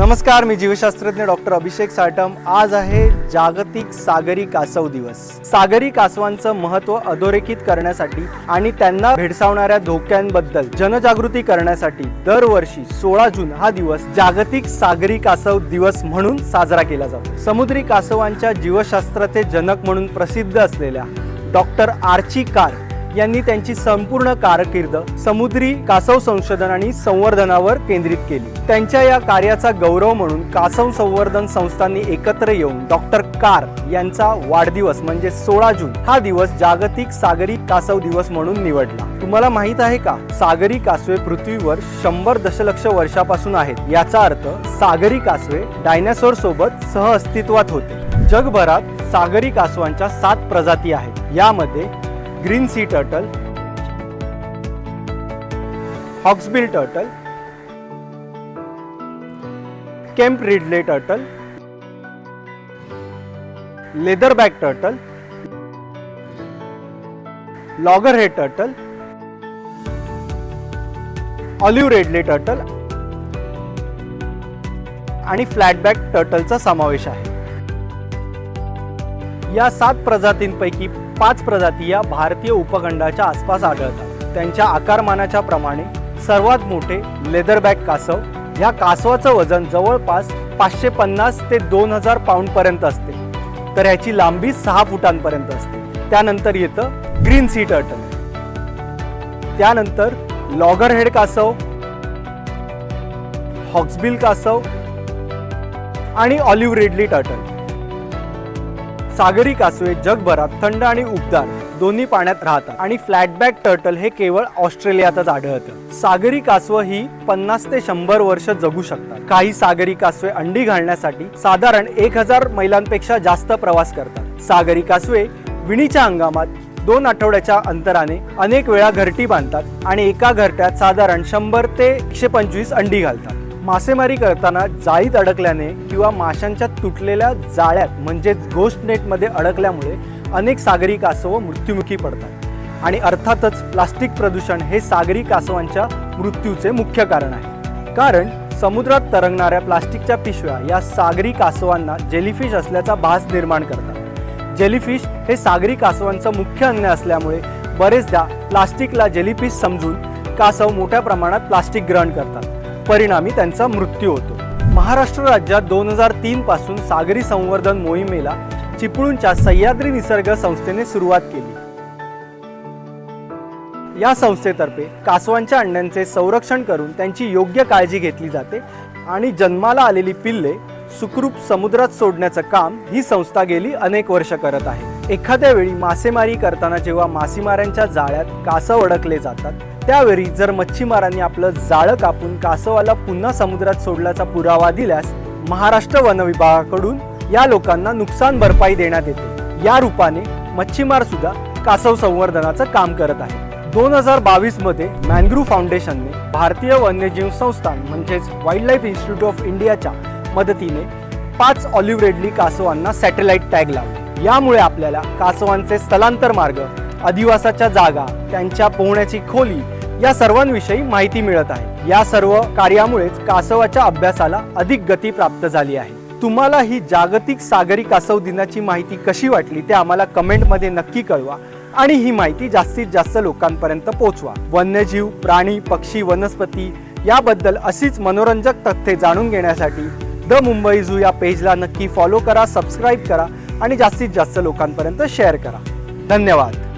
नमस्कार मी जीवशास्त्रज्ञ डॉक्टर अभिषेक साटम आज आहे जागतिक सागरी कासव दिवस. सागरी कासवांचं महत्त्व अधोरेखित करण्यासाठी आणि त्यांना भेडसावणाऱ्या धोक्यांबद्दल जनजागृती करण्यासाठी दरवर्षी सोळा जून हा दिवस जागतिक सागरी कासव दिवस म्हणून साजरा केला जातो. समुद्री कासवांच्या जीवशास्त्राचे जनक म्हणून प्रसिद्ध असलेल्या डॉक्टर आर्ची कार यांनी त्यांची संपूर्ण कारकीर्द समुद्री कासव संशोधन आणि संवर्धनावर केंद्रित केली. त्यांच्या या कार्याचा गौरव म्हणून कासव संवर्धन संस्थांनी एकत्र येऊन डॉक्टर कार यांचा वाढदिवस म्हणजे सोळा जून हा दिवस जागतिक सागरी कासव दिवस म्हणून निवडला. तुम्हाला माहीत आहे का? सागरी कासवे पृथ्वीवर शंभर दशलक्ष वर्षापासून आहेत. याचा अर्थ सागरी कासवे डायनासोर सोबत सहअस्तित्वात होते. जगभरात सागरी कासवांच्या सात प्रजाती आहेत. यामध्ये green sea turtle hawksbill turtle Kemp ridley turtle leatherback turtle loggerhead turtle olive ridley turtle आणि फ्लॅटबॅक टर्टलचा समावेश आहे. या सात प्रजातींपैकी पाच प्रजाती या भारतीय उपखंडाच्या आसपास आढळतात. त्यांच्या आकारमानाच्या प्रमाणे सर्वात मोठे लेदरबॅक कासव ह्या कासवाचं वजन जवळपास पाचशे पन्नास ते दोन हजार पाऊंडपर्यंत असते. तर ह्याची लांबी सहा फुटांपर्यंत असते. त्यानंतर येतं ग्रीन सी टर्टल त्यानंतर लॉगर हेड कासव हॉक्सबिल कासव आणि ऑलिव्ह रेडली टर्टल सागरी कासवे जगभरात थंड आणि उबदार दोन्ही पाण्यात राहतात. आणि फ्लॅटबॅक टर्टल हे केवळ ऑस्ट्रेलियातच आढळतं. सागरी कासव ही पन्नास ते शंभर वर्ष जगू शकतात. काही सागरी कासवे अंडी घालण्यासाठी साधारण एक हजार मैलांपेक्षा जास्त प्रवास करतात. सागरी कासवे विणीच्या हंगामात दोन आठवड्याच्या अंतराने अनेक वेळा घरटी बांधतात आणि एका घरट्यात साधारण शंभर ते एकशे पंचवीस अंडी घालतात. मासेमारी करताना जाळीत अडकल्याने किंवा माशांच्या तुटलेल्या जाळ्यात म्हणजेच गोस्ट नेटमध्ये अडकल्यामुळे अनेक सागरी कासव मृत्युमुखी पडतात. आणि अर्थातच प्लास्टिक प्रदूषण हे सागरी कासवांच्या मृत्यूचे मुख्य कारण आहे. कारण समुद्रात तरंगणाऱ्या प्लास्टिकच्या पिशव्या या सागरी कासवांना जेलीफिश असल्याचा भास निर्माण करतात. जेलीफिश हे सागरी कासवांचं मुख्य अन्न असल्यामुळे बरेचदा प्लास्टिकला जेलीफिश समजून कासव मोठ्या प्रमाणात प्लास्टिक ग्रहण करतात. परिणामी त्यांचा मृत्यू होतो. महाराष्ट्र राज्यात दोन हजार तीन पासून सागरी संवर्धन मोहिमेला चिपळूणच्या सह्याद्री निसर्ग संस्थेने सुरुवात केली. या संस्थेतर्फे कासवांच्या अंड्यांचे संरक्षण करून त्यांची योग्य काळजी घेतली जाते आणि जन्माला आलेली पिल्ले सुखरूप समुद्रात सोडण्याचं काम ही संस्था गेली अनेक वर्ष करत आहे. एखाद्या वेळी मासेमारी करताना जेव्हा मासेमाऱ्यांच्या जाळ्यात कासव अडकले जातात त्यावेळी जर मच्छीमारांनी आपलं जाळं कापून कासवाला पुन्हा समुद्रात सोडल्याचा पुरावा दिल्यास महाराष्ट्र वन विभागाकडून या लोकांना नुकसान भरपाई देण्यात येते. या रूपाने मच्छीमार सुद्धा कासव संवर्धनाचं काम करत आहे दोन हजार बावीसमध्ये मॅनग्रू फाउंडेशनने भारतीय वन्यजीव संस्थान म्हणजेच वाईल्ड लाईफ इन्स्टिट्यूट ऑफ इंडियाच्या मदतीने पाच ऑलिव्ह रेडली कासवांना सॅटेलाइट टॅग लावले. यामुळे आपल्याला कासवांचे स्थलांतर मार्ग अधिवासाच्या जागा त्यांच्या पोहण्याची खोली या सर्वांविषयी माहिती मिळत आहे. या सर्व कार्यामुळेच कासवाच्या अभ्यासाला अधिक गती प्राप्त झाली आहे. तुम्हाला ही जागतिक सागरी कासव दिनाची माहिती कशी वाटली ते आम्हाला कमेंटमध्ये नक्की कळवा आणि ही माहिती जास्तीत जास्त लोकांपर्यंत पोहोचवा वन्यजीव प्राणी पक्षी वनस्पती याबद्दल अशीच मनोरंजक तथ्ये जाणून घेण्यासाठी द मुंबई झू या पेजला नक्की फॉलो करा सबस्क्राईब करा आणि जास्तीत जास्त लोकांपर्यंत शेअर करा. धन्यवाद.